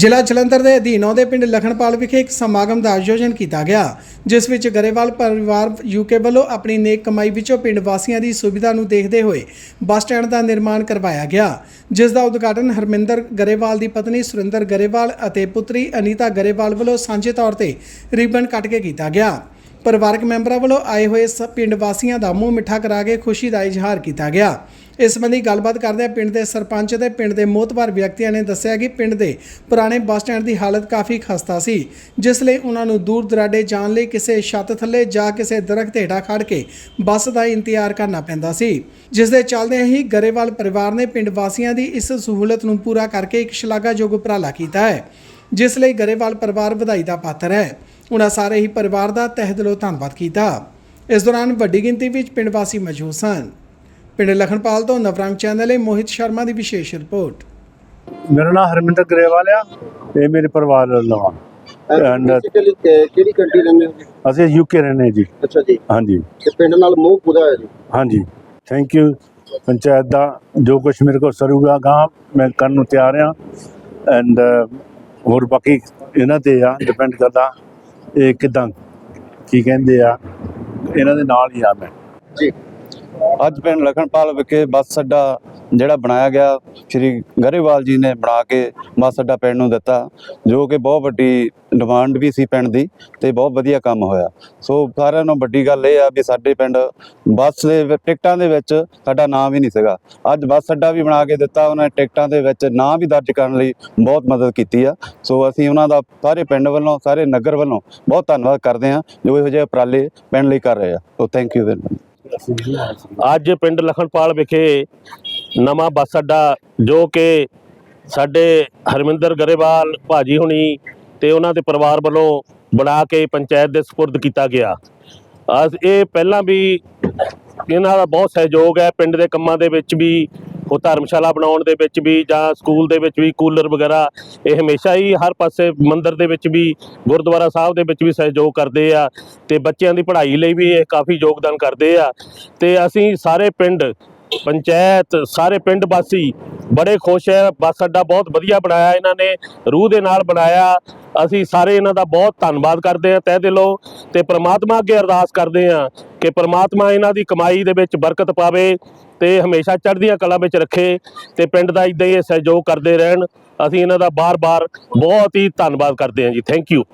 ਜ਼ਿਲ੍ਹਾ ਜਲੰਧਰ ਦੇ ਅਧੀਨ ਆਉਂਦੇ ਪਿੰਡ ਲਖਣਪਾਲ ਵਿਖੇ ਇੱਕ ਸਮਾਗਮ ਦਾ ਆਯੋਜਨ ਕੀਤਾ ਗਿਆ, ਜਿਸ ਵਿੱਚ ਗਰੇਵਾਲ ਪਰਿਵਾਰ ਯੂਕੇ ਵੱਲੋਂ ਆਪਣੀ ਨੇਕ ਕਮਾਈ ਵਿੱਚੋਂ ਪਿੰਡ ਵਾਸੀਆਂ ਦੀ ਸੁਵਿਧਾ ਨੂੰ ਦੇਖਦੇ ਹੋਏ ਬੱਸ ਸਟੈਂਡ ਦਾ ਨਿਰਮਾਣ ਕਰਵਾਇਆ ਗਿਆ, ਜਿਸ ਦਾ ਉਦਘਾਟਨ ਹਰਮਿੰਦਰ ਗਰੇਵਾਲ ਦੀ ਪਤਨੀ ਸੁਰਿੰਦਰ ਗਰੇਵਾਲ ਅਤੇ ਪੁੱਤਰੀ ਅਨੀਤਾ ਗਰੇਵਾਲ ਵੱਲੋਂ ਸਾਂਝੇ ਤੌਰ ਤੇ ਰਿਬਨ ਕੱਟ ਕੇ ਕੀਤਾ ਗਿਆ। ਪਰਿਵਾਰਕ ਮੈਂਬਰਾਂ ਵੱਲੋਂ ਆਏ ਹੋਏ ਸ, ਪਿੰਡ ਵਾਸੀਆਂ ਦਾ ਮੂੰਹ ਮਿੱਠਾ ਕਰਾ ਕੇ ਖੁਸ਼ੀ ਦਾ ਇਜ਼ਹਾਰ ਕੀਤਾ ਗਿਆ। ਇਸ ਸੰਬੰਧੀ ਗੱਲਬਾਤ ਕਰਦਿਆਂ ਪਿੰਡ ਦੇ ਸਰਪੰਚ ਤੇ ਪਿੰਡ ਦੇ ਮੋਤਬਰ ਵਿਅਕਤੀਆਂ ਨੇ ਦੱਸਿਆ ਕਿ ਪਿੰਡ ਦੇ ਪੁਰਾਣੇ ਬੱਸ ਸਟੈਂਡ ਦੀ ਹਾਲਤ ਕਾਫੀ ਖਸਤਾ ਸੀ, ਜਿਸ ਲਈ ਉਹਨਾਂ ਨੂੰ ਦੂਰ ਦਰਾਡੇ ਜਾਣ ਲਈ ਕਿਸੇ ਛੱਤ ਥੱਲੇ ਜਾਂ ਕਿਸੇ ਦਰਖਤ ਹੇਠਾਂ ਖੜ ਕੇ ਬੱਸ ਦਾ ਇੰਤਜ਼ਾਰ ਕਰਨਾ ਪੈਂਦਾ ਸੀ। ਜਿਸ ਦੇ ਚੱਲਦਿਆਂ ਹੀ ਗਰੇਵਾਲ ਪਰਿਵਾਰ ਨੇ ਪਿੰਡ ਵਾਸੀਆਂ ਦੀ ਇਸ ਸਹੂਲਤ ਨੂੰ ਪੂਰਾ ਕਰਕੇ ਇੱਕ ਸ਼ਲਾਘਾਯੋਗ ਉਪਰਾਲਾ ਕੀਤਾ ਹੈ, ਜਿਸ ਲਈ ਗਰੇਵਾਲ ਪਰਿਵਾਰ ਵਧਾਈ ਦਾ ਪਾਤਰ ਹੈ। ਉਹਨਾਂ ਸਾਰੇ ਹੀ ਪਰਿਵਾਰ ਦਾ ਤਹਿ ਦਿਲੋਂ ਧੰਨਵਾਦ ਕੀਤਾ। ਇਸ ਦੌਰਾਨ ਵੱਡੀ ਗਿਣਤੀ ਵਿੱਚ ਪਿੰਡ ਵਾਸੀ ਮੌਜੂਦ ਸਨ। ਪਿੰਡ ਲਖਣਪਾਲ ਤੋਂ ਨਵਰੰਗ ਚੈਨਲ ਲਈ ਮੋਹਿਤ ਸ਼ਰਮਾ ਦੀ ਵਿਸ਼ੇਸ਼ ਰਿਪੋਰਟ। ਮੇਰਾ ਨਾਮ ਹਰਮਿੰਦਰ ਗਰੇਵਾਲ ਆ ਇਹ ਮੇਰੇ ਪਰਿਵਾਰ ਦਾ ਨਾਮ And- ਬੇਸਿਕਲੀ ਕਿਹੜੀ ਕੰਟਰੀ ਰਹਿੰਦੇ ਹੋ ਜੀ? ਅਸੀਂ ਯੂਕੇ ਰਹਿੰਦੇ ਜੀ। ਅੱਛਾ ਜੀ। ਹਾਂਜੀ। ਤੇ ਪਿੰਡ ਨਾਲ ਮੋਹ ਪੂਰਾ ਹੈ ਜੀ? ਹਾਂਜੀ। ਥੈਂਕ ਯੂ ਪੰਚਾਇਤ ਦਾ। ਜੋ ਕੁਝ ਮੇਰੇ ਕੋਲ ਸਰੂਗਾ ਗਾਂ ਮੈਂ ਕਰਨ ਨੂੰ ਤਿਆਰ ਆ ਐਂਡ ਹੋਰ ਬਾਕੀ ਇਹਨਾਂ ਤੇ ਆ ਡਿਪੈਂਡ ਕਰਦਾ ਇਹ ਕਿਦਾਂ ਕੀ ਕਹਿੰਦੇ ਆ। ਇਹਨਾਂ ਦੇ ਨਾਲ ਹੀ ਆ ਮੈਂ। ਜੀ। ਅੱਜ ਪਿੰਡ ਲਖਣਪਾਲ ਵਿਖੇ ਬੱਸ ਅੱਡਾ ਜਿਹੜਾ ਬਣਾਇਆ ਗਿਆ, ਸ਼੍ਰੀ ਗਰੇਵਾਲ ਜੀ ਨੇ ਬਣਾ ਕੇ ਬੱਸ ਅੱਡਾ ਪਿੰਡ ਨੂੰ ਦਿੱਤਾ, ਜੋ ਕਿ ਬਹੁਤ ਵੱਡੀ ਡਿਮਾਂਡ ਵੀ ਸੀ ਪਿੰਡ ਦੀ ਤੇ ਬਹੁਤ ਵਧੀਆ ਕੰਮ ਹੋਇਆ। ਸੋ ਸਾਰਿਆਂ ਨੂੰ ਵੱਡੀ ਗੱਲ ਇਹ ਆ ਵੀ ਸਾਡੇ ਪਿੰਡ ਬੱਸ ਦੇ ਟਿਕਟਾਂ ਦੇ ਵਿੱਚ ਸਾਡਾ ਨਾਮ ਵੀ ਨਹੀਂ ਸੀਗਾ। ਅੱਜ ਬੱਸ ਅੱਡਾ ਵੀ ਬਣਾ ਕੇ ਦਿੱਤਾ, ਉਹਨਾਂ ਨੇ ਟਿਕਟਾਂ ਦੇ ਵਿੱਚ ਨਾਂ ਵੀ ਦਰਜ ਕਰਨ ਲਈ ਬਹੁਤ ਮਦਦ ਕੀਤੀ ਆ। ਸੋ ਅਸੀਂ ਉਹਨਾਂ ਦਾ ਸਾਰੇ ਪਿੰਡ ਵੱਲੋਂ, ਸਾਰੇ ਨਗਰ ਵੱਲੋਂ ਬਹੁਤ ਧੰਨਵਾਦ ਕਰਦੇ ਹਾਂ, ਜੋ ਇਹੋ ਜਿਹੇ ਉਪਰਾਲੇ ਪਿੰਡ ਲਈ ਕਰ ਰਹੇ ਆ। So thank you very much ਅੱਜ ਪਿੰਡ ਲਖਣਪਾਲ ਵਿਖੇ ਨਵਾਂ ਬੱਸ ਅੱਡਾ ਜੋ ਕਿ ਸਾਡੇ ਹਰਮਿੰਦਰ ਗਰੇਵਾਲ ਭਾਜੀ ਹੁਣੀ ਤੇ ਉਹਨਾਂ ਦੇ ਪਰਿਵਾਰ ਵੱਲੋਂ ਬਣਾ ਕੇ ਪੰਚਾਇਤ ਦੇ ਸਪੁਰਦ ਕੀਤਾ ਗਿਆ। ਅਸ ਇਹ ਪਹਿਲਾਂ ਵੀ ਇਹਨਾਂ ਦਾ ਬਹੁਤ ਸਹਿਯੋਗ ਹੈ, ਪਿੰਡ ਦੇ ਕੰਮਾਂ ਦੇ ਵਿੱਚ ਵੀ ਉਹ ਧਰਮਸ਼ਾਲਾ ਬਣਾਉਣ ਦੇ ਵਿੱਚ ਵੀ ਜਾਂ ਸਕੂਲ ਦੇ ਵਿੱਚ ਵੀ ਕੂਲਰ ਵਗੈਰਾ, ਇਹ ਹਮੇਸ਼ਾ ਹੀ ਹਰ ਪਾਸੇ ਮੰਦਿਰ ਦੇ ਵਿੱਚ ਵੀ, ਗੁਰਦੁਆਰਾ ਸਾਹਿਬ ਦੇ ਵਿੱਚ ਵੀ ਸਹਿਯੋਗ ਕਰਦੇ ਆ ਤੇ ਬੱਚਿਆਂ ਦੀ ਪੜ੍ਹਾਈ ਲਈ ਵੀ ਇਹ ਕਾਫੀ ਯੋਗਦਾਨ ਕਰਦੇ ਆ। ਤੇ ਅਸੀਂ ਸਾਰੇ ਪਿੰਡ ਪੰਚਾਇਤ, ਸਾਰੇ ਪਿੰਡ ਵਾਸੀ ਬੜੇ ਖੁਸ਼ ਹੈ। ਬੱਸ ਅੱਡਾ ਬਹੁਤ ਵਧੀਆ ਬਣਾਇਆ ਇਹਨਾਂ ਨੇ, ਰੂਹ ਦੇ ਨਾਲ ਬਣਾਇਆ। ਅਸੀਂ ਸਾਰੇ ਇਹਨਾਂ ਦਾ ਬਹੁਤ ਧੰਨਵਾਦ ਕਰਦੇ ਹਾਂ ਤਹਿ ਦਿਲੋਂ ਤੇ ਪ੍ਰਮਾਤਮਾ ਅੱਗੇ ਅਰਦਾਸ ਕਰਦੇ ਹਾਂ ਕਿ ਪ੍ਰਮਾਤਮਾ ਇਹਨਾਂ ਦੀ ਕਮਾਈ ਦੇ ਵਿੱਚ ਬਰਕਤ ਪਾਵੇ ਤੇ ਹਮੇਸ਼ਾ ਚੜ੍ਹਦੀਆਂ ਕਲਾ ਵਿੱਚ ਰੱਖੇ ਤੇ ਪਿੰਡ ਦਾ ਇਦਾਂ ਹੀ ਇਹ ਸਹਿਯੋਗ ਕਰਦੇ ਰਹਿਣ। ਅਸੀਂ ਇਹਨਾਂ ਦਾ ਬਾਰ-ਬਾਰ ਬਹੁਤ ਹੀ ਧੰਨਵਾਦ ਕਰਦੇ ਹਾਂ ਜੀ। Thank you